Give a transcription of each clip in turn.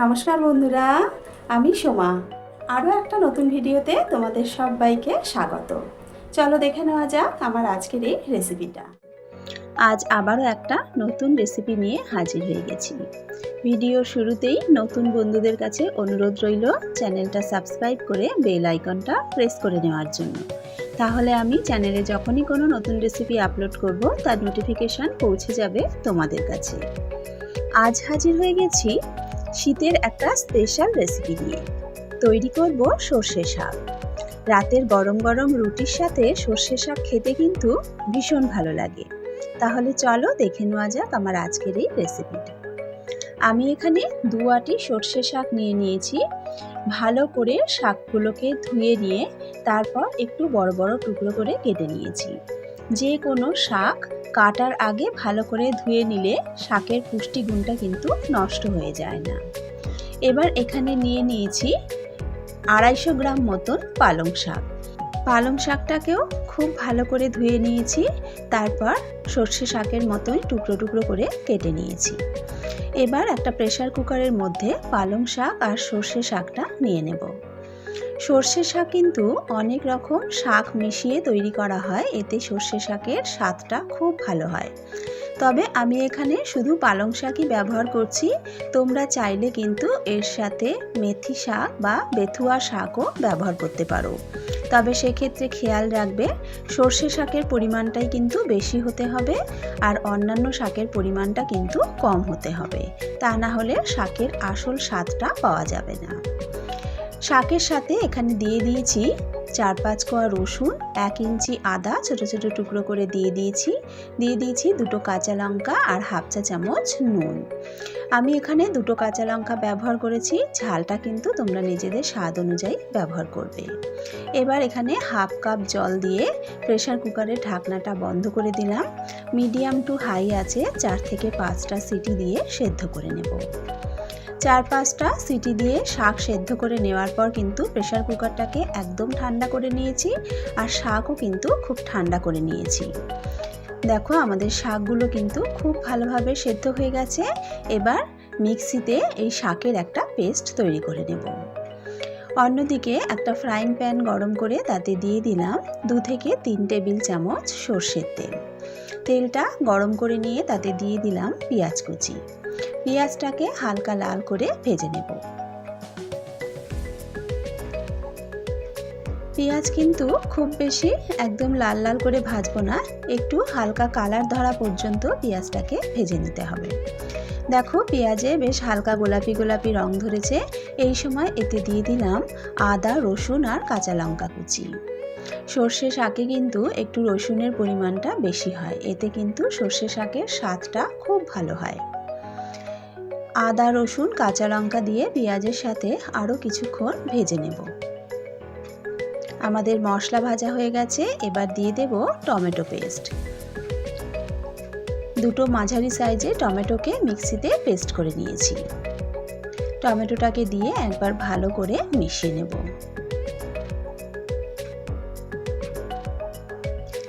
নমস্কার বন্ধুরা, আমি সোমা। আরও একটা নতুন ভিডিওতে তোমাদের সবাইকে স্বাগত। চলো দেখে নেওয়া যাক আমার আজকের এই রেসিপিটা। আজ আবারও একটা নতুন রেসিপি নিয়ে হাজির হয়ে গেছি। ভিডিও শুরুতেই নতুন বন্ধুদের কাছে অনুরোধ রইল চ্যানেলটা সাবস্ক্রাইব করে বেল আইকনটা প্রেস করে নেওয়ার জন্য। তাহলে আমি চ্যানেলে যখনই কোনো নতুন রেসিপি আপলোড করব, তার নোটিফিকেশান পৌঁছে যাবে তোমাদের কাছে। আজ হাজির হয়ে গেছি শীতের একটা স্পেশাল রেসিপি নিয়ে তৈরি করব সর্ষে শাক। রাতের গরম গরম রুটির সাথে সর্ষে শাক খেতে কিন্তু ভীষণ ভালো লাগে। তাহলে চলো দেখে নেওয়া যাক আমার আজকের এই রেসিপিটা আমি এখানে দু আটি সর্ষে শাক নিয়ে নিয়েছি। ভালো করে শাকগুলোকে ধুয়ে নিয়ে তারপর একটু বড় বড় টুকরো করে কেটে নিয়েছি। যে কোনো শাক কাটার আগে ভালো করে ধুয়ে নিলে শাকের পুষ্টিগুণটা কিন্তু নষ্ট হয়ে যায় না। এবার এখানে নিয়ে নিয়েছি আড়াইশো গ্রাম মতন পালং শাক। পালং শাকটাকেও খুব ভালো করে ধুয়ে নিয়েছি, তারপর সর্ষে শাকের মতোই টুকরো টুকরো করে কেটে নিয়েছি। এবার একটা প্রেশার কুকারের মধ্যে পালং শাক আর সর্ষে শাকটা নিয়ে নেব। সর্ষে শাক কিন্তু অনেক রকম শাক মিশিয়ে তৈরি করা হয়। এতে সর্ষে শাকের স্বাদটা খুব ভালো হয়। তবে আমি এখানে শুধু পালং শাকই ব্যবহার করছি। তোমরা চাইলে কিন্তু এর সাথে মেথি শাক বা বেথুয়া শাকও ব্যবহার করতে পারো। তবে সেক্ষেত্রে খেয়াল রাখবে, সর্ষে শাকের পরিমাণটাই কিন্তু বেশি হতে হবে আর অন্যান্য শাকের পরিমাণটা কিন্তু কম হতে হবে। তা না হলে শাকের আসল স্বাদটা পাওয়া যাবে না। শাকের সাথে এখানে দিয়ে দিয়েছি চার পাঁচ কোয়া রসুন, এক ইঞ্চি আদা ছোটো ছোটো টুকরো করে দিয়ে দিয়েছি। দিয়ে দিয়েছি দুটো কাঁচা লঙ্কা আর হাফ চা চামচ নুন। আমি এখানে দুটো কাঁচা লঙ্কা ব্যবহার করেছি, ঝালটা কিন্তু তোমরা নিজেদের স্বাদ অনুযায়ী ব্যবহার করবে। এবার এখানে হাফ কাপ জল দিয়ে প্রেশার কুকারের ঢাকনাটা বন্ধ করে দিলাম। মিডিয়াম টু হাই আছে, চার থেকে পাঁচটা সিটি দিয়ে সেদ্ধ করে নেব। চার পাঁচটা সিটি দিয়ে শাক সেদ্ধ করে নেওয়ার পর কিন্তু প্রেশার কুকারটাকে একদম ঠান্ডা করে নিয়েছি আর শাকও কিন্তু খুব ঠান্ডা করে নিয়েছি। দেখো আমাদের শাকগুলো কিন্তু খুব ভালোভাবে সেদ্ধ হয়ে গেছে। এবার মিক্সিতে এই শাকের একটা পেস্ট তৈরি করে নেব। অন্যদিকে একটা ফ্রাইং প্যান গরম করে তাতে দিয়ে দিলাম দু থেকে তিন টেবিল চামচ সর্ষের তেল। তেলটা গরম করে নিয়ে তাতে দিয়ে দিলাম পেঁয়াজ কুচি। পেঁয়াজটাকে হালকা লাল করে ভেজে নেব। পেঁয়াজ কিন্তু খুব বেশি একদম লাল লাল করে ভাজবো না, একটু হালকা কালার ধরা পর্যন্ত পেঁয়াজটাকে ভেজে নিতে হবে। দেখো পেঁয়াজে বেশ হালকা গোলাপি গোলাপি রং ধরেছে, এই সময় এতে দিয়ে দিলাম আদা, রসুন আর কাঁচা লঙ্কা কুচি। সর্ষে শাকে কিন্তু একটু রসুনের পরিমাণটা বেশি হয়, এতে কিন্তু সর্ষে শাকের স্বাদটা খুব ভালো হয়। আদা, রসুন, কাঁচা লঙ্কা দিয়ে পেঁয়াজের সাথে আরও কিছুক্ষণ ভেজে নেব। আমাদের মশলা ভাজা হয়ে গেছে, এবার দিয়ে দেব টমেটো পেস্ট। দুটো মাঝারি সাইজে টমেটোকে মিক্সিতে পেস্ট করে নিয়েছি। টমেটোটাকে দিয়ে একবার ভালো করে মিশিয়ে নেব।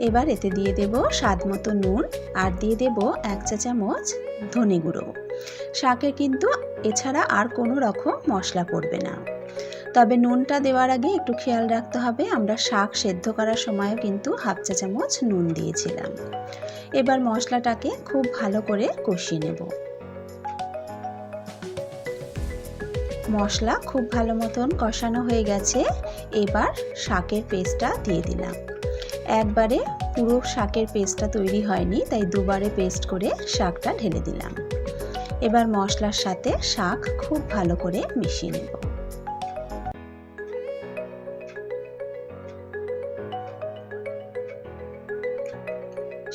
এবার এতে দিয়ে দেব স্বাদ মতো নুন আর দিয়ে দেব এক চা চামচ ধনে গুঁড়ো। শাকে কিন্তু এছাড়া আর কোনো রকম মশলা পড়বে না। তবে নুনটা দেওয়ার আগে একটু খেয়াল রাখতে হবে, আমরা শাক সেদ্ধ করার সময়ও কিন্তু হাফ চা চামচ নুন দিয়েছিলাম। এবার মশলাটাকে খুব ভালো করে কষিয়ে নেব। মশলা খুব ভালো মতন কষানো হয়ে গেছে, এবার শাকের পেস্টটা দিয়ে দিলাম। একবারে পুরো শাকের পেস্টটা তৈরি হয়নি, তাই দুবারে পেস্ট করে শাকটা ঢেলে দিলাম। এবার মশলার সাথে শাক খুব ভালো করে মিশিয়ে নেব।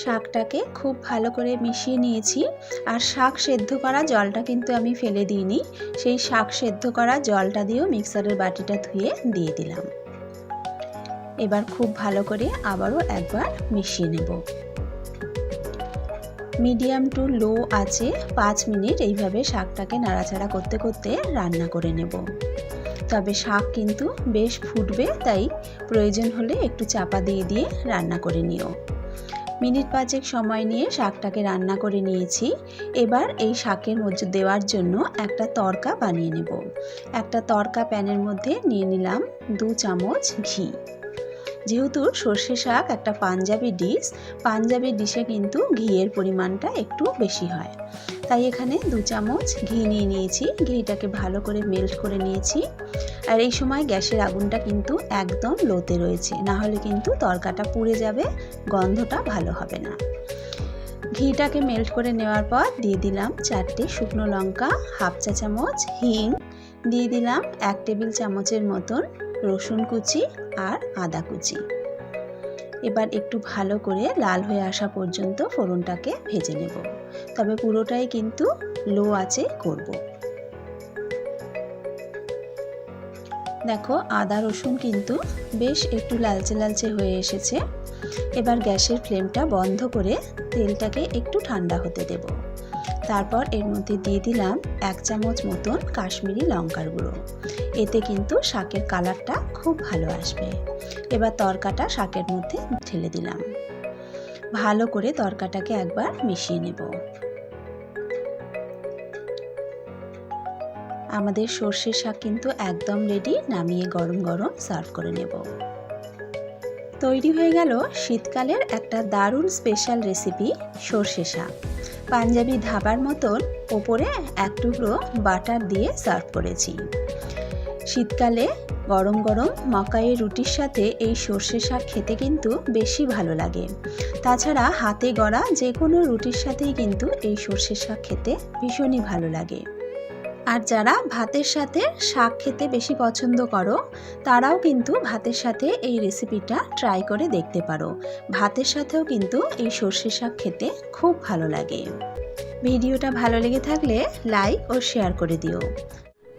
শাকটাকে খুব ভালো করে মিশিয়ে নিয়েছি আর শাক সেদ্ধ করা জলটা কিন্তু আমি ফেলে দিইনি। সেই শাক সেদ্ধ করা জলটা দিয়েও মিক্সারের বাটিটা ধুয়ে দিয়ে দিলাম। এবার খুব ভালো করে আবারও একবার মিশিয়ে নেব। মিডিয়াম টু লো আছে, পাঁচ মিনিট এইভাবে শাকটাকে নাড়াচাড়া করতে করতে রান্না করে নেব। তবে শাক কিন্তু বেশ ফুটবে, তাই প্রয়োজন হলে একটু চাপা দিয়ে দিয়ে রান্না করে নিও। মিনিট পাঁচেক সময় নিয়ে শাকটাকে রান্না করে নিয়েছি। এবার এই শাকের মধ্যে দেওয়ার জন্য একটা তরকা বানিয়ে নেব। একটা তরকা প্যানের মধ্যে নিয়ে নিলাম দু চামচ ঘি। যেহেতু সর্ষে শাক একটা পাঞ্জাবি ডিশ, পাঞ্জাবি ডিশে কিন্তু ঘিয়ের পরিমাণটা একটু বেশি হয়। তাই এখানে দু চামচ ঘি নিয়ে নিয়েছি। ঘিটাকে ভালো করে মেল্ট করে নিয়েছি। আর এই সময় গ্যাসের আগুনটা কিন্তু একদম লোতে রয়েছে। না হলে কিন্তু তরকাটা পুড়ে যাবে, গন্ধটা ভালো হবে না। ঘিটাকে মেল্ট করে নেওয়ার পর দিয়ে দিলাম চারটে শুকনো লঙ্কা, হাফ চা চামচ, হিং। দিয়ে দিলাম এক টেবিল চামচের মতন রসুন কুচি আর আদা কুচি। এবার একটু ভালো করে লাল হয়ে আসা পর্যন্ত ফোড়নটাকে ভেজে নেব। তবে পুরোটাই কিন্তু লো আছে করব। দেখো, আদা, রসুন কিন্তু বেশ একটু লালচে লালচে হয়ে এসেছে। এবার গ্যাসের ফ্লেমটা বন্ধ করে তেলটাকে একটু ঠান্ডা হতে দেব। তারপর এর মধ্যে দিয়ে দিলাম এক চামচ মতন কাশ্মীরি লঙ্কার গুঁড়ো। এতে কিন্তু শাকের কালারটা খুব ভালো আসবে। এবার তরকাটা শাকের মধ্যে ঢেলে দিলাম। ভালো করে তরকাটাকে একবার মিশিয়ে নেব। আমাদের সর্ষের শাক কিন্তু একদম রেডি নামিয়ে গরম গরম সার্ভ করে নেব। তৈরি হয়ে গেল শীতকালের একটা দারুণ স্পেশাল রেসিপি সর্ষে শাক। পাঞ্জাবি ধাবার মতন ওপরে এক টুকরো বাটার দিয়ে সার্ভ করেছি। শীতকালে গরম গরম মকাইয়ের রুটির সাথে এই সর্ষে শাক খেতে কিন্তু বেশি ভালো লাগে। তাছাড়া হাতে গড়া যে কোনো রুটির সাথেই কিন্তু এই সর্ষে শাক খেতে ভীষণই ভালো লাগে। আর যারা ভাতের সাথে শাক খেতে বেশি পছন্দ করো, তারাও কিন্তু ভাতের সাথে এই রেসিপিটা ট্রাই করে দেখতে পারো। ভাতের সাথেও কিন্তু এই সর্ষে শাক খেতে খুব ভালো লাগে। ভিডিওটা ভালো লেগে থাকলে লাইক ও শেয়ার করে দিও।